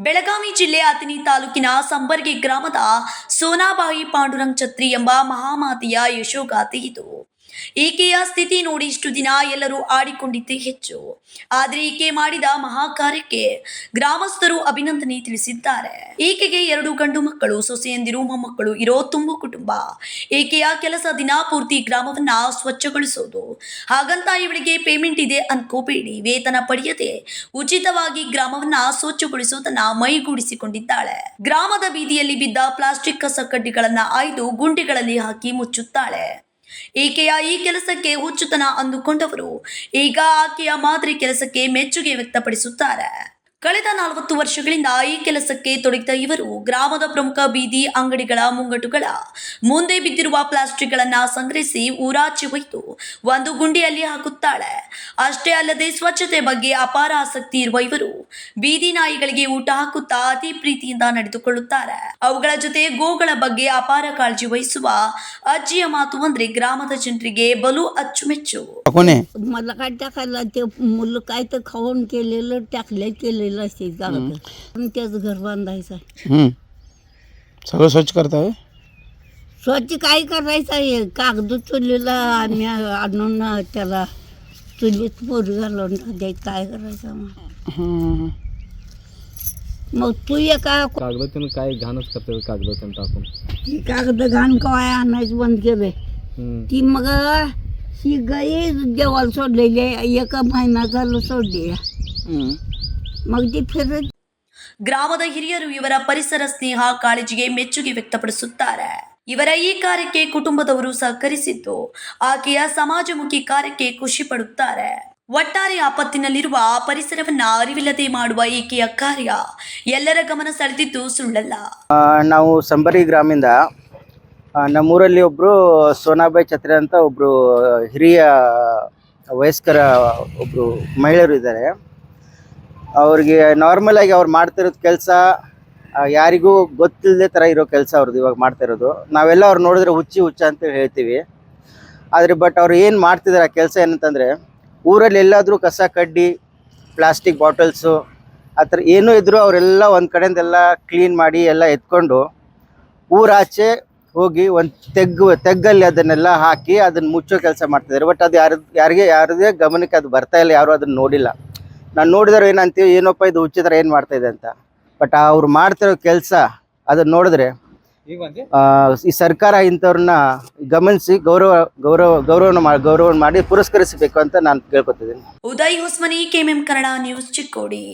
ಬೆಳಗಾವಿ ಜಿಲ್ಲೆ ಅತಿನಿ ತಾಲೂಕಿನ ಸಂಬರ್ಗಿ ಗ್ರಾಮದ ಸೋನಾಬಾಯಿ ಪಾಂಡುರಂಗ್ ಛತ್ರಿ ಎಂಬ ಮಹಾಮಾತೆಯ ಯಶೋಗಾಥೆ ಇದು. ಈಕೆಯ ಸ್ಥಿತಿ ನೋಡಿ ಇಷ್ಟು ದಿನ ಎಲ್ಲರೂ ಆಡಿಕೊಂಡಿದ್ದೇ ಹೆಚ್ಚು. ಆದರೆ ಈಕೆ ಮಾಡಿದ ಮಹಾ ಕಾರ್ಯಕ್ಕೆ ಗ್ರಾಮಸ್ಥರು ಅಭಿನಂದನೆ ತಿಳಿಸಿದ್ದಾರೆ. ಈಕೆಗೆ ಎರಡು ಗಂಡು ಮಕ್ಕಳು, ಸೊಸೆಯಂದಿರು, ಮೊಮ್ಮಕ್ಕಳು, ಇರೋ ತುಂಬು ಕುಟುಂಬ. ಈಕೆಯ ಕೆಲಸ ದಿನ ಪೂರ್ತಿ ಗ್ರಾಮವನ್ನ ಸ್ವಚ್ಛಗೊಳಿಸೋದು. ಹಾಗಂತ ಇವಳಿಗೆ ಪೇಮೆಂಟ್ ಇದೆ ಅನ್ಕೋಬೇಡಿ. ವೇತನ ಪಡೆಯದೆ ಉಚಿತವಾಗಿ ಗ್ರಾಮವನ್ನ ಸ್ವಚ್ಛಗೊಳಿಸೋದನ್ನ ಮೈಗೂಡಿಸಿಕೊಂಡಿದ್ದಾಳೆ. ಗ್ರಾಮದ ಬೀದಿಯಲ್ಲಿ ಬಿದ್ದ ಪ್ಲಾಸ್ಟಿಕ್ ಕಸ ಕಡ್ಡಿಗಳನ್ನ ಆಯ್ದು ಗುಂಡಿಗಳಲ್ಲಿ ಹಾಕಿ ಮುಚ್ಚುತ್ತಾಳೆ. ಈಕೆಯ ಈ ಕೆಲಸಕ್ಕೆ ಹುಚ್ಚುತನ ಅಂದುಕೊಂಡವರು. ಈಗ ಆಕೆಯ ಮಾದರಿ ಕೆಲಸಕ್ಕೆ ಮೆಚ್ಚುಗೆ ವ್ಯಕ್ತಪಡಿಸುತ್ತಾರೆ. ಕಳೆದ ನಲವತ್ತು ವರ್ಷಗಳಿಂದ ಈ ಕೆಲಸಕ್ಕೆ ತೊಡಗಿದ ಇವರು ಗ್ರಾಮದ ಪ್ರಮುಖ ಬೀದಿ ಅಂಗಡಿಗಳ ಮುಂಗಟ್ಟುಗಳ ಮುಂದೆ ಬಿದ್ದಿರುವ ಪ್ಲಾಸ್ಟಿಕ್ಗಳನ್ನ ಸಂಗ್ರಹಿಸಿ ಊರಾಚೆ ಒಯ್ದು ಒಂದು ಗುಂಡಿಯಲ್ಲಿ ಹಾಕುತ್ತಾಳೆ ಅಷ್ಟೇ ಅಲ್ಲದೆ ಸ್ವಚ್ಛತೆ ಬಗ್ಗೆ ಅಪಾರ ಆಸಕ್ತಿ ಇರುವ ಇವರು ಬೀದಿ ನಾಯಿಗಳಿಗೆ ಊಟ ಹಾಕುತ್ತಾ ಅತಿ ಪ್ರೀತಿಯಿಂದ ನಡೆದುಕೊಳ್ಳುತ್ತಾರೆ ಅವುಗಳ ಜೊತೆ ಗೋಗಳ ಬಗ್ಗೆ ಅಪಾರ ಕಾಳಜಿ ವಹಿಸುವ ಅಜ್ಜಿಯ ಮಾತು ಅಂದ್ರೆ ಗ್ರಾಮದ ಜನರಿಗೆ ಬಲು ಅಚ್ಚುಮೆಚ್ಚು कोण आहे मला काय टाकायला ते मुलं काय तर खाऊन केलेलं टाकले केलेलं असते गावात पण त्याच घर बांधायचं आहे. हम्म. सगळं स्वच्छ करताय स्वच्छ काय करायचं आहे कागद चुलीला आम्ही आणून त्याला चुलीत पोरी घालून द्यायचं काय करायचं मग हम्म. मग तू एका कागदातून काय घाणच करतात कागदातून टाकून ती कागद घाण काय आणायचं बंद केलंय हम्म. ती मग ही गाई देवाला सोडलेली आहे एका महिना झालं सोडली आहे. हम्म. ಗ್ರಾಮದ ಹಿರಿಯರು ಇವರ ಪರಿಸರ ಸ್ನೇಹ ಕಾಳಜಿಗೆ ಮೆಚ್ಚುಗೆ ವ್ಯಕ್ತಪಡಿಸುತ್ತಾರೆ. ಇವರ ಈ ಕಾರ್ಯಕ್ಕೆ ಕುಟುಂಬದವರು ಸಹಕರಿಸಿದ್ದು ಆಕೆಯ ಸಮಾಜಮುಖಿ ಕಾರ್ಯಕ್ಕೆ ಖುಷಿ ಪಡುತ್ತಾರೆ. ಒಟ್ಟಾರೆ ಆಪತ್ತಿನಲ್ಲಿರುವ ಪರಿಸರವನ್ನ ಅರಿವಿಲ್ಲದೆ ಮಾಡುವ ಈಕೆಯ ಕಾರ್ಯ ಎಲ್ಲರ ಗಮನ ಸೆಳೆದಿದ್ದು ಸುಳ್ಳಲ್ಲ. ನಾವು ಸಂಬರಿ ಗ್ರಾಮದಿಂದ ನಮ್ಮೂರಲ್ಲಿ ಒಬ್ರು ಸೋನಾಬಾಯಿ ಛತ್ರಿ ಅಂತ ಒಬ್ರು ಹಿರಿಯ ವಯಸ್ಕರ ಒಬ್ರು ಮಹಿಳೆಯರು ಇದ್ದಾರೆ. ಅವ್ರಿಗೆ ನಾರ್ಮಲ್ ಆಗಿ ಅವ್ರು ಮಾಡ್ತಿರೋದು ಕೆಲಸ ಯಾರಿಗೂ ಗೊತ್ತಿಲ್ಲದೆ ಥರ ಇರೋ ಕೆಲಸ ಅವ್ರದ್ದು ಇವಾಗ ಮಾಡ್ತಿರೋದು. ನಾವೆಲ್ಲ ಅವ್ರು ನೋಡಿದ್ರೆ ಹುಚ್ಚಿ ಹುಚ್ಚ ಅಂತ ಹೇಳ್ತೀವಿ. ಆದರೆ ಬಟ್ ಅವ್ರು ಏನು ಮಾಡ್ತಿದ್ದಾರೆ ಆ ಕೆಲಸ ಏನಂತಂದರೆ, ಊರಲ್ಲಿ ಎಲ್ಲಾದರೂ ಕಸ ಕಡ್ಡಿ ಪ್ಲಾಸ್ಟಿಕ್ ಬಾಟಲ್ಸು ಆ ಥರ ಏನೂ ಇದ್ದರೂ ಅವರೆಲ್ಲ ಒಂದು ಕಡೆಯಿಂದೆಲ್ಲ ಕ್ಲೀನ್ ಮಾಡಿ ಎಲ್ಲ ಎತ್ಕೊಂಡು ಊರಾಚೆ ಹೋಗಿ ಒಂದು ತೆಗ್ಗು, ತೆಗ್ಗಲ್ಲಿ ಅದನ್ನೆಲ್ಲ ಹಾಕಿ ಅದನ್ನು ಮುಚ್ಚೋ ಕೆಲಸ ಮಾಡ್ತಿದ್ದಾರೆ ಬಟ್ ಅದು ಯಾರು ಯಾರಿಗೆ, ಯಾರದೇ ಗಮನಕ್ಕೆ ಅದು ಬರ್ತಾ ಇಲ್ಲ, ಯಾರೂ ಅದನ್ನು ನೋಡಿಲ್ಲ. ನಾನು ನೋಡಿದ್ರೆ ಏನಂತೀವಿ ಏನಪ್ಪ ಇದು ಉಚಿತರ ಏನು ಮಾಡ್ತಾ ಇದೆ ಅಂತ. ಬಟ್ ಅವ್ರು ಮಾಡ್ತಿರೋ ಕೆಲಸ ಅದನ್ನ ನೋಡಿದ್ರೆ ಆ, ಈ ಸರ್ಕಾರ ಇಂಥವ್ರನ್ನ ಗಮನಿಸಿ ಗೌರವ ಗೌರವ ಗೌರವ ಮಾಡಿ ಗೌರವ ಮಾಡಿ ಪುರಸ್ಕರಿಸಬೇಕು ಅಂತ ನಾನು ಕೇಳ್ಕೊತಿದ್ದೀನಿ. Uday Hosmani KMM Kannada news Chikkodi.